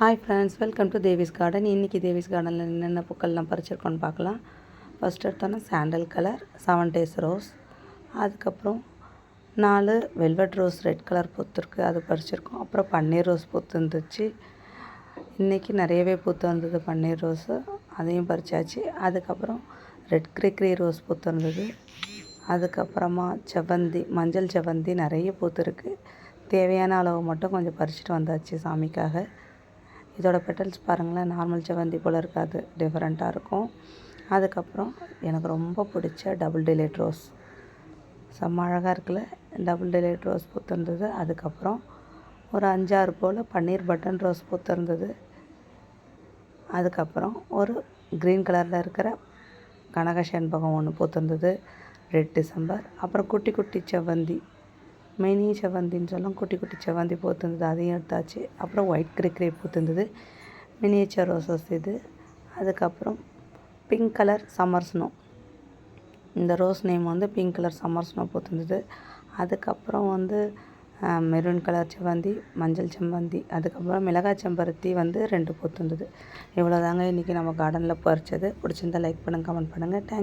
Hi friends welcome to Devi's garden இன்றைக்கி தேவிஸ் கார்டனில் என்னென்ன பூக்கள்லாம் பறிச்சிருக்கோன்னு பார்க்கலாம். ஃபஸ்ட் எடுத்தோன்னா sandal colour seven days rose அதுக்கப்புறம் நாலு வெல்வெட் ரோஸ் ரெட் கலர் பூத்துருக்கு அது பறிச்சிருக்கோம். அப்புறம் பன்னீர் ரோஸ் பூத்து இருந்துச்சு. இன்றைக்கி நிறையவே பூத்து வந்தது பன்னீர் ரோஸு அதையும் பறிச்சாச்சு. அதுக்கப்புறம் ரெட் கிரிக்ரி ரோஸ் பூத்து இருந்தது அதுக்கப்புறமா செவ்வந்தி மஞ்சள் செவ்வந்தி நிறைய பூத்துருக்கு தேவையான அளவு மட்டும் கொஞ்சம் பறிச்சுட்டு வந்தாச்சு சாமிக்காக. இதோட பெட்டல்ஸ் பாருங்களேன் நார்மல் செவ்வந்தி போல் இருக்காது டிஃப்ரெண்ட்டாக இருக்கும். அதுக்கப்புறம் எனக்கு ரொம்ப பிடிச்ச டபுள் டிலேட் ரோஸ் செம்ம அழகாக இருக்குல்ல டபுள் டிலேட் ரோஸ் பூத்திருந்தது. அதுக்கப்புறம் ஒரு அஞ்சாறு போல் பன்னீர் பட்டன் ரோஸ் பூத்திருந்தது. அதுக்கப்புறம் ஒரு க்ரீன் கலரில் இருக்கிற கனக செண்பகம் ஒன்று பூத்திருந்தது. ரெட் டிசம்பர் அப்புறம் குட்டி குட்டி செவ்வந்தி. மினி செவ்வந்தின்னு சொல்லும் குட்டி குட்டி செவ்வந்தி பூத்துருந்தது அதையும் எடுத்தாச்சு. அப்புறம் ஒயிட் கிரிக்ரே பூத்துருந்தது. மினியேச்சர் ரோசஸ் இது. அதுக்கப்புறம் பிங்க் கலர் சம்மர் ஸ்னோ இந்த ரோஸ் நேம் வந்து பிங்க் கலர் சம்மர் ஸ்னோ பூத்துருந்தது. அதுக்கப்புறம் வந்து மெரூன் கலர் செவ்வந்தி மஞ்சள் செவ்வந்தி அதுக்கப்புறம் மிளகாய் செம்பருத்தி வந்து ரெண்டு பூத்துருந்தது. இவ்வளோ தாங்க இன்றைக்கி நம்ம கார்டனில் பறித்தது பிடிச்சிருந்தா லைக் பண்ணுங்கள் கமெண்ட் பண்ணுங்கள் தேங்க்